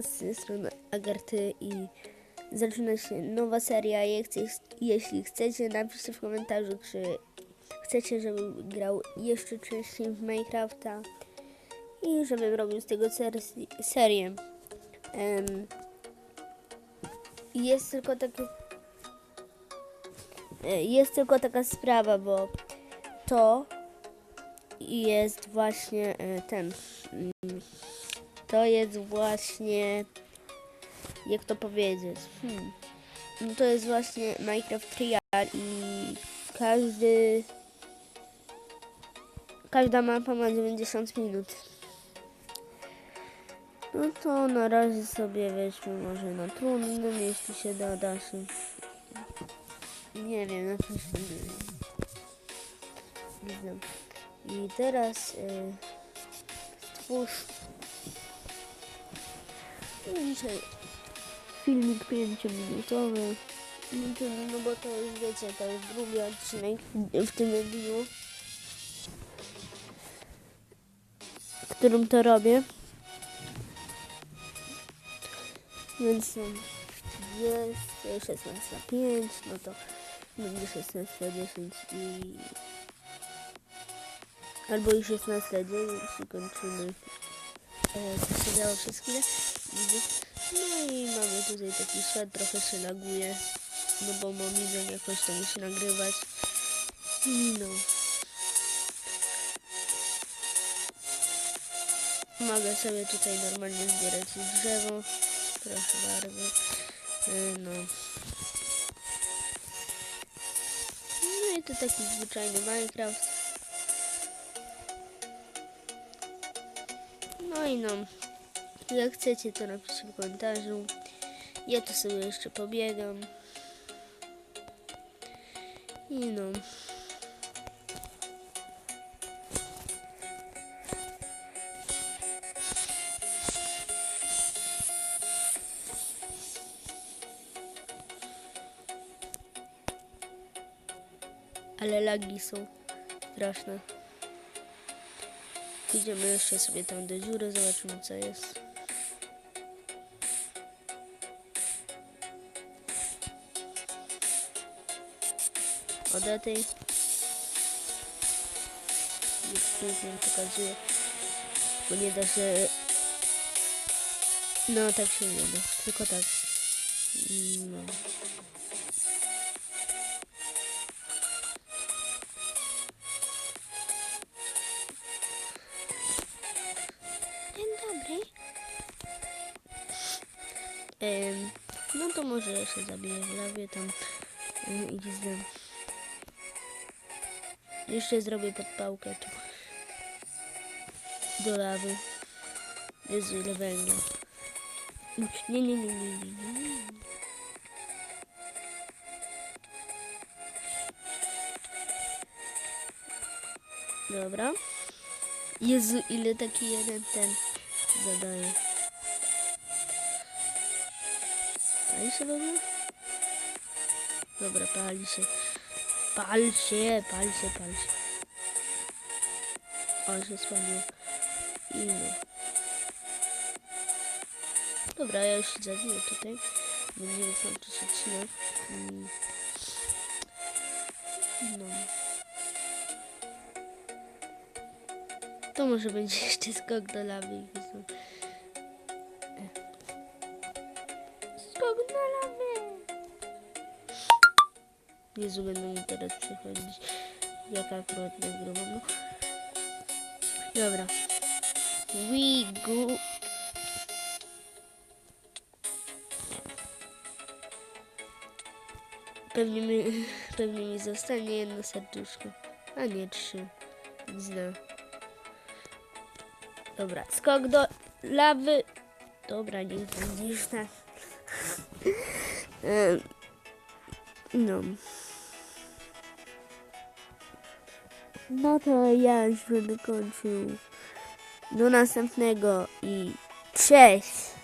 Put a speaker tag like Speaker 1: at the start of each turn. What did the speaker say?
Speaker 1: z strony Agarty i zaczyna się nowa seria. Jeśli chcecie, napiszcie w komentarzu, czy chcecie, żebym grał jeszcze częściej w Minecrafta i żebym robił z tego ser- serię. Em, jest tylko takie e, jest tylko taka sprawa, bo to jest właśnie e, ten mm, to jest właśnie jak to powiedzieć? Hmm. no to jest właśnie Minecraft Trial i każdy każda mapa ma 90 minut. No to na razie sobie weźmy może na trudnym jeśli się da da się. Nie wiem na coś tam nie znam i teraz y, stwórz dzisiaj filmik 5-minutowy. No, to- no bo to już wiecie, to jest drugi odcinek w tym dniu, w którym to robię. Więc jest 16.05, no to będzie 16.10 i albo i 16.09 i kończymy e, co się działo przez chwilę. No i mamy tutaj taki świat, trochę się laguje, no bo Momizon jakoś to musi nagrywać. No. Mogę sobie tutaj normalnie zbierać drzewo. Proszę bardzo. E, No. No i to taki zwyczajny Minecraft. No i no. Jak chcecie, to napiszcie w komentarzu. Ja tu sobie jeszcze pobiegam. I no. Ale lagi są straszne. Idziemy jeszcze sobie tam do dziury, zobaczymy co jest. Od tej. Już nie pokazuje. Bo nie da się... No tak się nie da. Tylko tak. No. Dzień dobry. Em, no to może się zabiję w lawie tam i znam. Jeszcze zrobię podpałkę tu. Do lawy. Jezu, ile węgla. Nie, nie, nie, nie, nie, nie. Dobra. Jezu, ile taki jeden ten zadaje. Pali się w ogóle? Dobra, pali się. Pal się, pal się, pal się. O, się spaliło. I no. Dobra, ja już się zawiję tutaj. Będziemy kończyć odcinek. Mm. No. To może będzie jeszcze skok do lawy. E. Skok do lawy! Jezu, będą mi teraz przychodzić. Jak akurat nagrywam. No. Dobra. We go. Pewnie mi, pewnie mi zostanie jedno serduszko. A nie trzy. Zna. Dobra, skok do lawy. Dobra, niech będzie już tak. No. No to ja już będę kończył. Do następnego i cześć!